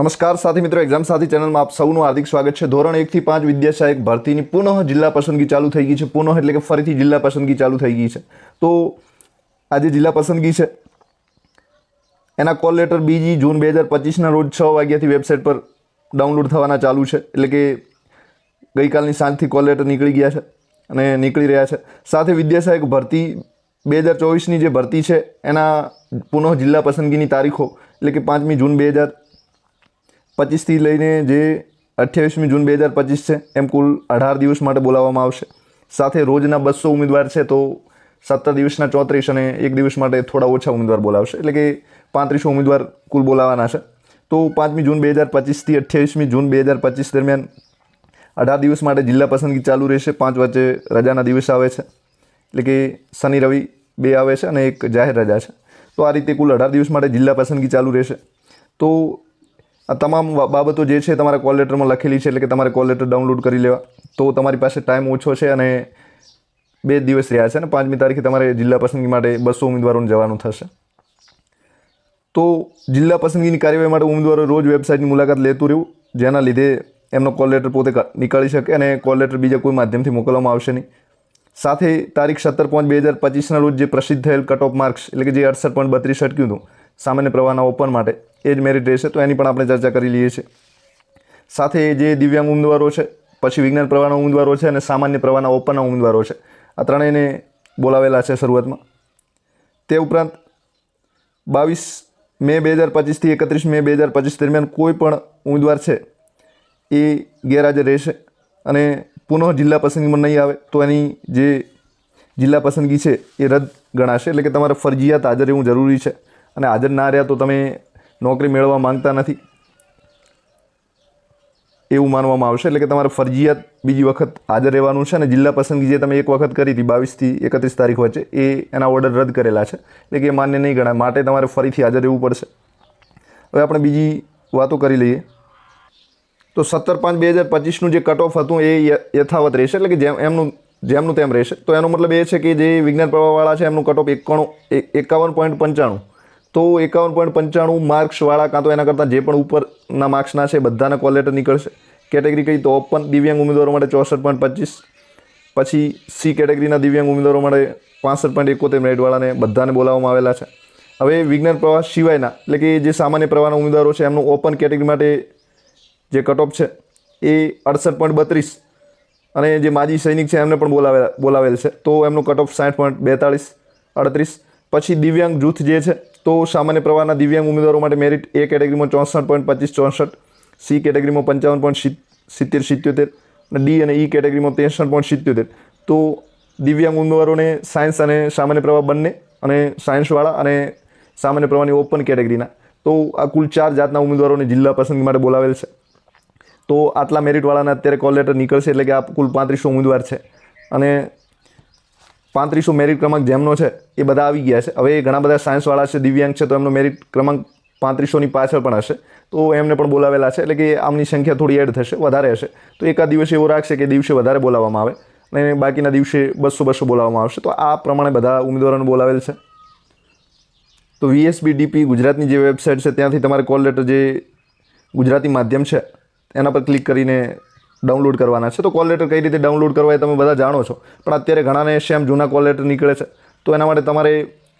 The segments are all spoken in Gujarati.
નમસ્કાર સાથી મિત્રો એક્ઝામ સાથી ચેનલમાં આપ સૌનું હાર્દિક સ્વાગત છે. ધોરણ એકથી પાંચ વિદ્યા સહાયક ભરતીની પુનઃ જિલ્લા પસંદગી ચાલુ થઈ ગઈ છે. પુનઃ એટલે કે ફરીથી જિલ્લા પસંદગી ચાલુ થઈ ગઈ છે. તો આજે જિલ્લા પસંદગી છે. એના કોલ લેટર બીજી જૂન બે હજાર પચીસના રોજ છ વાગ્યાથી વેબસાઇટ પર ડાઉનલોડ થવાના ચાલુ છે. એટલે કે ગઈકાલની સાંજથી કોલ લેટર નીકળી ગયા છે અને નીકળી રહ્યા છે. સાથે વિદ્યા સહાયક ભરતી બે હજાર ચોવીસની જે ભરતી છે, એના પુનઃ જિલ્લા પસંદગીની તારીખો એટલે કે પાંચમી જૂન બે હજાર પચીસથી લઈને જે અઠ્યાવીસમી જૂન બે હજાર પચીસ છે, એમ કુલ અઢાર દિવસ માટે બોલાવવામાં આવશે. સાથે રોજના બસો ઉમેદવાર છે, તો સત્તર દિવસના ચોત્રીસ અને એક દિવસ માટે થોડા ઓછા ઉમેદવાર બોલાવશે. એટલે કે પાંત્રીસો ઉમેદવાર કુલ બોલાવવાના છે. તો પાંચમી જૂન બે હજાર પચીસથી અઠ્યાવીસમી જૂન બે હજાર પચીસ દરમિયાન અઢાર દિવસ માટે જિલ્લા પસંદગી ચાલુ રહેશે. પાંચ વચ્ચે રજાના દિવસ આવે છે. એટલે કે શનિ, રવિ બે આવે છે અને એક જાહેર રજા છે. તો આ રીતે કુલ અઢાર દિવસ માટે જિલ્લા પસંદગી ચાલુ રહેશે. તો આ તમામ બાબતો જે છે તમારા કોલ લેટરમાં લખેલી છે એટલે કે તમારે કોલ લેટર ડાઉનલોડ કરી લેવા. તો તમારી પાસે ટાઈમ ઓછો છે અને બે દિવસ રહ્યા છે અને પાંચમી તારીખે તમારે જિલ્લા પસંદગી માટે બસો ઉમેદવારોને જવાનું થશે. તો જિલ્લા પસંદગીની કાર્યવાહી માટે ઉમેદવારો રોજ વેબસાઇટની મુલાકાત લેતું રહેવું, જેના લીધે એમનો કોલ લેટર પોતે નીકળી શકે અને કોલ લેટર બીજા કોઈ માધ્યમથી મોકલવામાં આવશે નહીં. સાથે તારીખ સત્તર પાંચ બે હજાર પચીસના રોજ જે પ્રસિદ્ધ થયેલ કટ ઓફ માર્ક્સ એટલે કે જે અડસઠ પોઈન્ટ બત્રીસ અટક્યું હતું સામાન્ય પ્રવાહના ઓપન માટે. એ જ મેરિટ રહેશે, તો એની પણ આપણે ચર્ચા કરી લઈએ છીએ. સાથે જે દિવ્યાંગ ઉમેદવારો છે, પછી વિજ્ઞાન પ્રવાહના ઉમેદવારો છે અને સામાન્ય પ્રવાહના ઓપનના ઉમેદવારો છે. આ ત્રણેયને બોલાવેલા છે શરૂઆતમાં. તે ઉપરાંત બાવીસ મે બે હજાર પચીસથી એકત્રીસ મે બે હજાર પચીસ દરમિયાન કોઈ પણ ઉમેદવાર છે, એ ગેરહાજર રહેશે અને પુનઃ જિલ્લા પસંદગીમાં નહીં આવે તો એની જે જિલ્લા પસંદગી છે એ રદ ગણાશે. એટલે કે તમારે ફરજિયાત હાજર રહેવું જરૂરી છે. અને હાજર ના રહ્યા તો તમે નોકરી મેળવવા માંગતા નથી. એવું માનવામાં આવશે. એટલે કે તમારે ફરજિયાત બીજી વખત હાજર રહેવાનું છે અને જિલ્લા પસંદગી જે તમે એક વખત કરી હતી બાવીસથી એકત્રીસ તારીખ વચ્ચે, એ એના ઓર્ડર રદ કરેલા છે. એટલે કે એ માન્ય નહીં ગણાય. માટે તમારે ફરીથી હાજર રહેવું પડશે. હવે આપણે બીજી વાતો કરી લઈએ. તો સત્તર પાંચ બે હજાર પચીસનું જે કટ ઓફ હતું, એ યથાવત રહેશે. એટલે કે જેમ, એમનું, જેમનું તેમ રહેશે. તો એનો મતલબ એ છે કે જે વિજ્ઞાન પ્રવાહવાળા છે, એમનું કટ ઓફ એકાણું એકાવન પોઈન્ટ પંચાણું. તો એકાવન પોઈન્ટ પંચાણું માર્ક્સવાળા કાં તો એના કરતાં જે પણ ઉપરના માર્ક્સના છે, બધાના કોલ લેટર નીકળશે. કેટેગરી કઈ તો ઓપન દિવ્યાંગ ઉમેદવારો માટે ચોસઠ પોઈન્ટ પચીસ. પછી સી કેટેગરીના દિવ્યાંગ ઉમેદવારો માટે પાસઠ પોઈન્ટ એકોતેર મેરિટવાળાને બધાને બોલાવવામાં આવેલા છે. હવે વિજ્ઞાન પ્રવાહ સિવાયના, એટલે કે જે સામાન્ય પ્રવાહના ઉમેદવારો છે, એમનું ઓપન કેટેગરી માટે જે કટઓફ છે, એ અડસઠ પોઈન્ટ બત્રીસ. અને જે માજી સૈનિક છે, એમને પણ બોલાવેલા, બોલાવેલ છે. તો એમનું કટઓફ સાઠ પોઈન્ટ બેતાળીસ, અડત્રીસ. પછી દિવ્યાંગ જૂથ જે છે તો સામાન્ય પ્રવાહના દિવ્યાંગ ઉમેદવારો માટે મેરિટ એ કેટેગરીમાં ચોસઠ પોઈન્ટ પચીસ ચોસઠ સી કેટેગરીમાં પંચાવન પોઈન્ટ સિત્તેર, સિત્યોતેર અને ડી અને ઈ કેટેગરીમાં ત્રેસઠ પોઈન્ટ સિત્યોતેર. તો દિવ્યાંગ ઉમેદવારોને સાયન્સ અને સામાન્ય પ્રવાહ બંને અને સાયન્સવાળા અને સામાન્ય પ્રવાહની ઓપન કેટેગરીના તો આ કુલ ચાર જાતના ઉમેદવારોને જિલ્લા પસંદગી માટે બોલાવેલ છે. તો આટલા મેરિટવાળાના અત્યારે કોલ લેટર નીકળશે એટલે કે આ કુલ પાંત્રીસો ઉમેદવાર છે. અને પાંત્રીસો મેરિટ ક્રમાંક જેમનો છે, એ બધા આવી ગયા છે. હવે ઘણા બધા સાયન્સવાળા છે, દિવ્યાંગ છે, તો એમનો મેરિટ ક્રમાંક પાંત્રીસોની પાછળ પણ હશે. તો એમને પણ બોલાવેલા છે, એટલે કે આમની સંખ્યા થોડી એડ થશે, વધારે હશે. તો એકાદ દિવસ એવો રાખશે કે દિવસે વધારે બોલાવવામાં આવે અને બાકીના દિવસે બસો બસો બોલાવવામાં આવશે. તો આ પ્રમાણે બધા ઉમેદવારોને બોલાવેલ છે. તો વીએસબી ડીપી ગુજરાતની જે વેબસાઇટ છે, ત્યાંથી તમારે કોલ લેટર જે ગુજરાતી માધ્યમ છે, એના પર ક્લિક કરીને ડાઉનલોડ કરવાના છે. તો કોલ લેટર કઈ રીતે ડાઉનલોડ કરવા એ તમે બધા જાણો છો. પણ અત્યારે ઘણાને સેમ જૂના કોલ લેટર નીકળે છે. તો એના માટે તમારે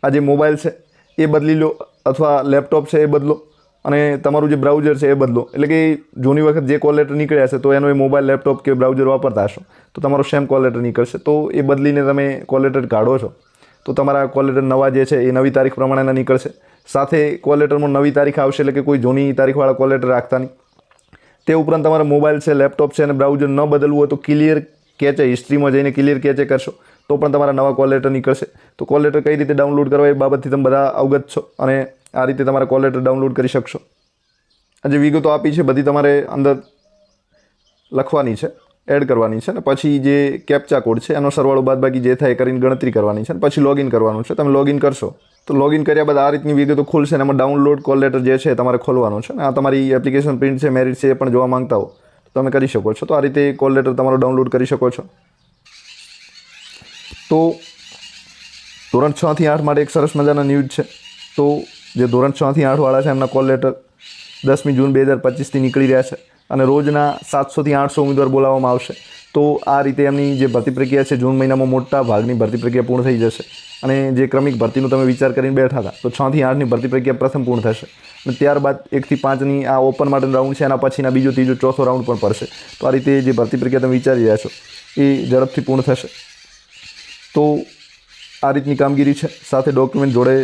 આ જે મોબાઈલ છે એ બદલી લો અથવા લેપટોપ છે એ બદલો અને તમારું જે બ્રાઉઝર છે એ બદલો. એટલે કે જૂની વખત જે કોલ લેટર નીકળ્યા છે તો એનો એ મોબાઈલ લેપટોપ કે બ્રાઉઝર વાપરતા હશો. તો તમારો સેમ કોલ લેટર નીકળશે. તો એ બદલીને તમે કોલ લેટર કાઢો છો. તો તમારા કોલ લેટર નવા જે છે એ નવી તારીખ પ્રમાણેના નીકળશે. સાથે કોલ લેટરમાં નવી તારીખ આવશે એટલે કે કોઈ જૂની તારીખવાળા કોલ લેટર રાખતા નહીં. તે ઉપરાંત તમારા મોબાઈલ છે, લેપટોપ છે અને બ્રાઉઝર ન બદલવું હોય તો ક્લિયર કેચે હિસ્ટ્રીમાં જઈને ક્લિયર કેચે કરશો. તો પણ તમારા નવા કોલ લેટર નીકળશે. તો કોલ લેટર કઈ રીતે ડાઉનલોડ કરવા એ બાબતથી તમે બધા અવગત છો અને આ રીતે તમારા કોલ લેટર ડાઉનલોડ કરી શકશો. આ જે વિગતો આપી છે, બધી તમારે અંદર લખવાની છે. એડ કરવાની છે અને પછી જે કેપ્ચા કોડ છે, એનો સરવાળો બાદ બાકી જે થાય કરીને ગણતરી કરવાની છે અને પછી લોગિન કરવાનું છે. તમે લોગિન કરશો, તો લોગિન કર્યા બાદ આ રીતની વિગતો ખુલશે એમાં ડાઉનલોડ કોલ લેટર જે છે તમારે ખોલવાનો છે અને આ તમારી એપ્લિકેશન પ્રિન્ટ છે મેરિટ છે એ પણ જોવા માંગતા હો, તો તમે કરી શકો છો. તો આ રીતે કોલ લેટર તમારો ડાઉનલોડ કરી શકો છો. તો ધોરણ છથી આઠ માટે એક સરસ મજાના ન્યૂઝ છે. તો જે ધોરણ છથી આઠવાળા છે, એમના કોલ લેટર દસમી જૂન બે હજાર પચીસથી નીકળી રહ્યા છે. અને રોજના સાતસોથી આઠસો ઉમેદવાર બોલાવવામાં આવશે. તો આ રીતે એમની જે ભરતી પ્રક્રિયા છે, જૂન મહિનામાં મોટા ભાગની ભરતી પ્રક્રિયા પૂર્ણ થઈ જશે. અને જે ક્રમિક ભરતીનો તમે વિચાર કરીને બેઠા હતા, તો છથી આઠની ભરતી પ્રક્રિયા પ્રથમ પૂર્ણ થશે. અને ત્યારબાદ એકથી પાંચની આ ઓપન માટેનો રાઉન્ડ છે, એના પછીના બીજો ત્રીજો ચોથો રાઉન્ડ પણ પડશે. તો આ રીતે જે ભરતી પ્રક્રિયા તમે વિચારી રહ્યા છો, એ ઝડપથી પૂર્ણ થશે. તો આ રીતની કામગીરી છે. સાથે ડોક્યુમેન્ટ જોડે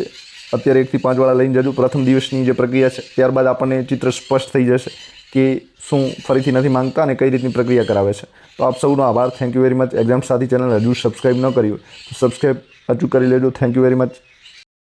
અત્યારે એકથી પાંચવાળા લઈને જજો. પ્રથમ દિવસની જે પ્રક્રિયા છે, ત્યારબાદ આપણને ચિત્ર સ્પષ્ટ થઈ જશે. કે શું ફરીથી નથી માંગતા અને કઈ રીતની પ્રક્રિયા કરાવે છે. તો આપ સૌનો આભાર. Thank you very much exam સાથી ચેનલ હજુ સબસ્ક્રાઈબ ન કર્યું તો સબસ્ક્રાઈબ હજુ કરી લેજો. Thank you very much